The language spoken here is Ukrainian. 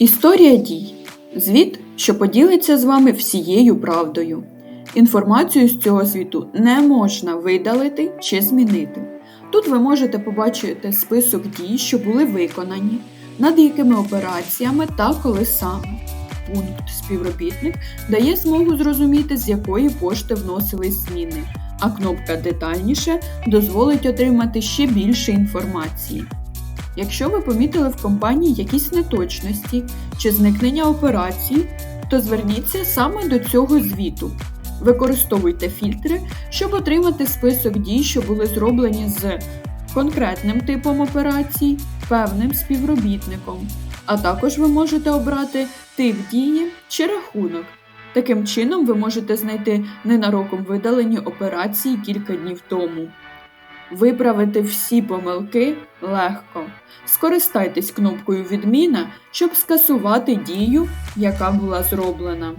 Історія дій. Звіт, що поділиться з вами всією правдою. Інформацію з цього звіту не можна видалити чи змінити. Тут ви можете побачити список дій, що були виконані, над якими операціями та коли саме. Пункт співробітник дає змогу зрозуміти, з якої пошти вносились зміни, а кнопка детальніше дозволить отримати ще більше інформації. Якщо ви помітили в компанії якісь неточності чи зникнення операцій, то зверніться саме до цього звіту. Використовуйте фільтри, щоб отримати список дій, що були зроблені з конкретним типом операцій, певним співробітником. А також ви можете обрати тип дії чи рахунок. Таким чином ви можете знайти ненароком видалені операції кілька днів тому. Виправити всі помилки легко. Скористайтесь кнопкою Відміна, щоб скасувати дію, яка була зроблена.